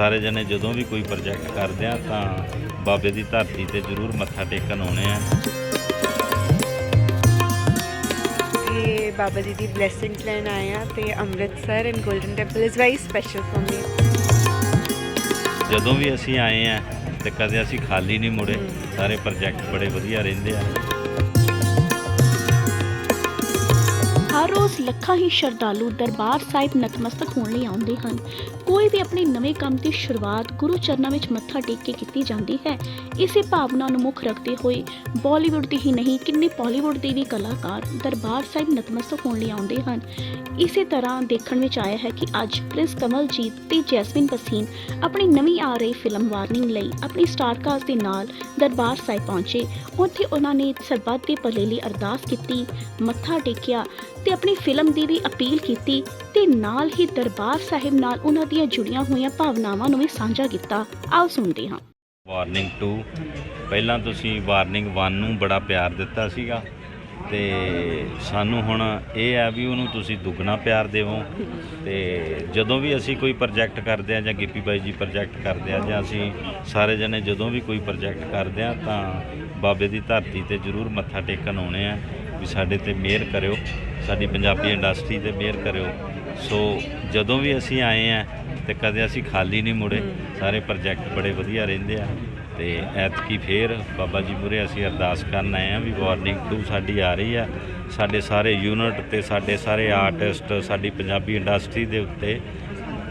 ਸਾਰੇ ਜਣੇ ਜਦੋਂ ਵੀ ਕੋਈ ਪ੍ਰੋਜੈਕਟ ਕਰਦੇ ਆ ਤਾਂ ਬਾਬੇ ਦੀ ਧਰਤੀ ਤੇ ਜ਼ਰੂਰ ਮੱਥਾ ਟੇਕਣ ਆਉਣੇ ਆ। ਬਾਬਾ ਜੀ ਦੀ ਬਲੇਸਿੰਗਸ ਲੈਣ ਆਏ ਆ ਤੇ Amritsar and golden temple is very special for me ਜਦੋਂ ਵੀ ਅਸੀਂ ਆਏ ਆ ਤੇ ਕਦੇ ਅਸੀਂ ਖਾਲੀ ਨਹੀਂ ਮੁੜੇ ਸਾਰੇ ਪ੍ਰੋਜੈਕਟ ਬੜੇ ਵਧੀਆ ਰਹਿੰਦੇ ਆ। ਹਰ ਰੋਜ਼ ਲੱਖਾਂ ਹੀ ਸ਼ਰਧਾਲੂ ਦਰਬਾਰ ਸਾਹਿਬ ਨਤਮਸਤਕ ਹੋਣ ਲਈ ਆਉਂਦੇ ਹਨ। ਕੋਈ ਵੀ ਆਪਣੇ ਨਵੇਂ ਕੰਮ ਦੀ ਸ਼ੁਰੂਆਤ ਗੁਰੂ ਚਰਨਾਂ ਵਿੱਚ ਮੱਥਾ ਟੇਕ ਕੇ ਕੀਤੀ ਜਾਂਦੀ ਹੈ। ਇਸੇ ਭਾਵਨਾ ਨੂੰ ਮੁੱਖ ਰੱਖਦੇ ਹੋਏ ਬਾਲੀਵੁੱਡ ਦੇ ਹੀ ਨਹੀਂ, ਕਿੰਨੇ ਬਾਲੀਵੁੱਡ ਦੇ ਵੀ ਕਲਾਕਾਰ ਦਰਬਾਰ ਸਾਹਿਬ ਨਤਮਸਤਕ ਹੋਣ ਲਈ ਆਉਂਦੇ ਹਨ। ਇਸੇ ਤਰ੍ਹਾਂ ਦੇਖਣ ਵਿੱਚ ਆਇਆ ਹੈ ਕਿ ਅੱਜ ਪ੍ਰਿੰਸ ਕਮਲਜੀਤ ਤੇ ਜੈਸਮਿਨ ਪਸੀਨ ਆਪਣੀ ਨਵੀਂ ਆ ਰਹੀ ਫਿਲਮ ਵਾਰਨਿੰਗ ਲਈ ਆਪਣੀ ਸਟਾਰ ਕਾਸਟ ਦੇ ਨਾਲ ਦਰਬਾਰ ਸਾਹਿਬ ਪਹੁੰਚੇ। ਉੱਥੇ ਉਹਨਾਂ ਨੇ ਸਰਬੱਤ ਦੇ ਭਲੇ ਲਈ ਅਰਦਾਸ ਕੀਤੀ, ਮੱਥਾ ਟੇਕਿਆ ਤੇ ਆਪਣੀ ਫਿਲਮ ਦੀ ਵੀ ਅਪੀਲ ਕੀਤੀ ਤੇ ਨਾਲ ਹੀ ਦਰਬਾਰ ਸਾਹਿਬ ਨਾਲ ਉਹਨਾਂ ਦੀਆਂ ਜੁੜੀਆਂ ਹੋਈਆਂ ਭਾਵਨਾਵਾਂ ਨੂੰ ਵੀ ਸਾਂਝਾ ਕੀਤਾ। ਆਓ ਸੁਣਦੇ ਹਾਂ। ਵਾਰਨਿੰਗ 2 ਪਹਿਲਾਂ ਤੁਸੀਂ ਵਾਰਨਿੰਗ 1 ਨੂੰ ਬੜਾ ਪਿਆਰ ਦਿੱਤਾ ਸੀਗਾ ਤੇ ਸਾਨੂੰ ਹੁਣ ਇਹ ਆ ਵੀ ਉਹਨੂੰ ਤੁਸੀਂ ਦੁੱਗਣਾ ਪਿਆਰ ਦੇਵੋ ਤੇ ਜਦੋਂ ਵੀ ਅਸੀਂ ਕੋਈ ਪ੍ਰੋਜੈਕਟ ਕਰਦੇ ਆ ਜਾਂ ਗਿੱਪੀ ਬਾਈ ਜੀ ਪ੍ਰੋਜੈਕਟ ਕਰਦੇ ਆ ਜਾਂ ਅਸੀਂ ਸਾਰੇ ਜਣੇ ਜਦੋਂ ਵੀ ਕੋਈ ਪ੍ਰੋਜੈਕਟ ਕਰਦੇ ਆ ਤਾਂ ਬਾਬੇ ਦੀ ਧਰਤੀ ਤੇ ਜ਼ਰੂਰ ਮੱਥਾ ਟੇਕਣ ਆਉਣੇ ਆ। ਵੀ ਸਾਡੇ ਤੇ ਮਿਹਰ ਕਰਿਓ ਸਾਡੀ ਪੰਜਾਬੀ ਇੰਡਸਟਰੀ ਤੇ ਮਿਹਰ ਕਰਿਓ। ਸੋ ਜਦੋਂ ਵੀ ਅਸੀਂ ਆਏ ਆ ਤੇ ਕਦੇ ਅਸੀਂ ਖਾਲੀ ਨਹੀਂ ਮੁੜੇ ਸਾਰੇ ਪ੍ਰੋਜੈਕਟ ਬੜੇ ਵਧੀਆ ਰਹਿੰਦੇ ਆ। ਤੇ ਐਤਕੀ ਫੇਰ ਬਾਬਾ ਜੀ ਮੁਰੇ ਅਸੀਂ ਅਰਦਾਸ ਕਰਨ ਆਏ ਆ ਵੀ ਵਾਰਨਿੰਗ 2 ਸਾਡੀ ਆ ਰਹੀ ਆ। ਸਾਡੇ ਸਾਰੇ ਯੂਨਿਟ ਤੇ ਸਾਡੇ ਸਾਰੇ ਆਰਟਿਸਟ ਸਾਡੀ ਪੰਜਾਬੀ ਇੰਡਸਟਰੀ ਦੇ ਉੱਤੇ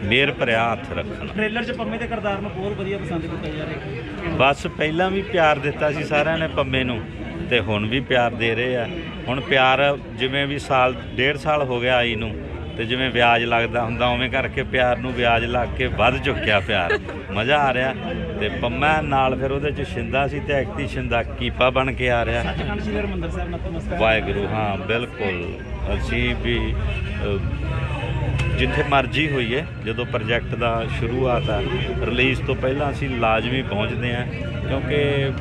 ਮਿਹਰ ਭਰਿਆ ਹੱਥ ਰੱਖਣ। ਟ੍ਰੇਲਰ 'ਚ ਪੰਮੇ ਦੇ ਕਿਰਦਾਰ ਨੂੰ ਬਹੁਤ ਵਧੀਆ ਪਸੰਦ ਕੀਤਾ ਜਾ ਰਿਹਾ ਬਸ ਪਹਿਲਾਂ ਵੀ ਪਿਆਰ ਦਿੱਤਾ ਸੀ ਸਾਰਿਆਂ ਨੇ ਪੰਮੇ ਨੂੰ। ਤੇ ਹੁਣ ਵੀ ਪਿਆਰ ਦੇ ਰਹੇ ਆ। ਹੁਣ ਪਿਆਰ ਜਿਵੇਂ ਵੀ ਸਾਲ ਡੇਢ ਸਾਲ ਹੋ ਗਿਆ ਆਈ ਨੂੰ ਤੇ ਜਿਵੇਂ ਵਿਆਜ ਲੱਗਦਾ ਹੁੰਦਾ ਉਵੇਂ ਕਰਕੇ ਪਿਆਰ ਨੂੰ ਵਿਆਜ ਲੱਗ ਕੇ ਵੱਧ ਚੁੱਕਿਆ ਪਿਆਰ। ਮਜ਼ਾ ਆ ਰਿਹਾ ਤੇ ਪੰਮਾ ਨਾਲ ਫਿਰ ਉਹਦੇ ਚ ਸ਼ਿੰਦਾ ਸੀ ਤੇ ਐਕਟੀ ਸ਼ਿੰਦਾ ਕੀਪਾ ਬਣ ਕੇ ਆ ਰਿਹਾ। ਸੱਚਖੰਡ ਸ੍ਰੀ ਹਰਿਮੰਦਰ ਸਾਹਿਬ ਨਤਮਸਤਕ ਵਾਹਿਗੁਰੂ ਹਾਂ ਬਿਲਕੁਲ। ਅਸੀਂ ਵੀ ਜਿੱਥੇ ਮਰਜ਼ੀ ਹੋਈਏ ਜਦੋਂ ਪ੍ਰੋਜੈਕਟ ਦਾ ਸ਼ੁਰੂਆਤ ਆ ਰਿਲੀਜ਼ ਤੋਂ ਪਹਿਲਾਂ ਅਸੀਂ ਲਾਜ਼ਮੀ ਪਹੁੰਚਦੇ ਹਾਂ ਕਿਉਂਕਿ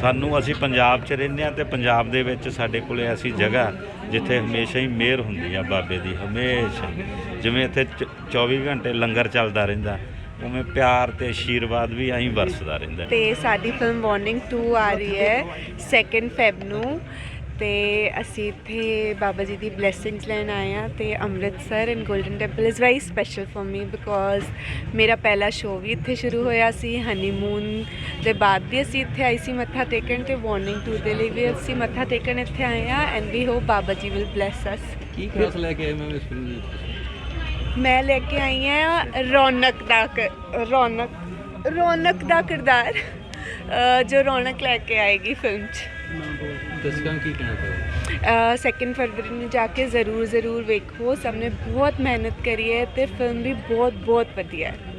ਸਾਨੂੰ ਅਸੀਂ ਪੰਜਾਬ 'ਚ ਰਹਿੰਦੇ ਹਾਂ ਤੇ ਪੰਜਾਬ ਦੇ ਵਿੱਚ ਸਾਡੇ ਕੋਲ ਐਸੀ ਜਗ੍ਹਾ ਜਿੱਥੇ ਹਮੇਸ਼ਾ ਹੀ ਮਿਹਰ ਹੁੰਦੀ ਆ ਬਾਬੇ ਦੀ, ਹਮੇਸ਼ਾ ਜਿਵੇਂ ਇੱਥੇ ਚ- 24 ਘੰਟੇ ਲੰਗਰ ਚੱਲਦਾ ਰਹਿੰਦਾ, ਉਵੇਂ ਪਿਆਰ ਤੇ ਆਸ਼ੀਰਵਾਦ ਵੀ ਐਂ ਵਰਸਦਾ ਰਹਿੰਦਾ। ਤੇ ਸਾਡੀ ਫਿਲਮ ਵਾਰਨਿੰਗ 2 ਆ ਰਹੀ ਹੈ 2 ਫੈਬ ਨੂੰ। ਤੇ ਅਸੀਂ ਇੱਥੇ ਬਾਬਾ ਜੀ ਦੀ ਬਲੇਸਿੰਗਸ ਲੈਣ ਆਏ ਆ ਤੇ Amritsar and golden temple is very special for me because ਮੇਰਾ ਪਹਿਲਾ ਸ਼ੋਅ ਵੀ ਇੱਥੇ ਸ਼ੁਰੂ ਹੋਇਆ ਸੀ ਹਨੀਮੂਨ ਦੇ ਬਾਅਦ ਵੀ ਅਸੀਂ ਇੱਥੇ ਆਈ ਸੀ ਮੱਥਾ ਟੇਕਣ ਤੇ ਵਾਰਨਿੰਗ 2 ਦੇ ਲਈ ਵੀ ਅਸੀਂ ਮੱਥਾ ਟੇਕਣ ਇੱਥੇ ਆਏ ਆ and we hop Baba ji will bless ਅਸ ਕੀ ਖਾਸ ਲੈ ਕੇ ਆਏ ਮੈਂ ਇਸ ਫਿਲਮ ਵਿੱਚ? ਮੈਂ ਲੈ ਕੇ ਆਈ ਹਾਂ ਰੌਣਕ ਦਾ ਰੌਣਕ ਰੌਣਕ ਦਾ ਕਿਰਦਾਰ ਜੋ ਰੌਣਕ ਲੈ ਕੇ ਆਏਗੀ ਫਿਲਮ 'ਚ। ਦਰਸ਼ਕਾਂ ਕੀ ਕਹਿਣਾ ਚਾਹੋਗੇ? ਸੈਕਿੰਡ ਫਰਵਰੀ ਨੂੰ ਜਾ ਕੇ ਜ਼ਰੂਰ ਜ਼ਰੂਰ ਵੇਖੋ। ਸਭ ਨੇ ਬਹੁਤ ਮਿਹਨਤ ਕਰੀ ਹੈ ਤੇ ਫਿਲਮ ਵੀ ਬਹੁਤ ਬਹੁਤ ਵਧੀਆ ਹੈ।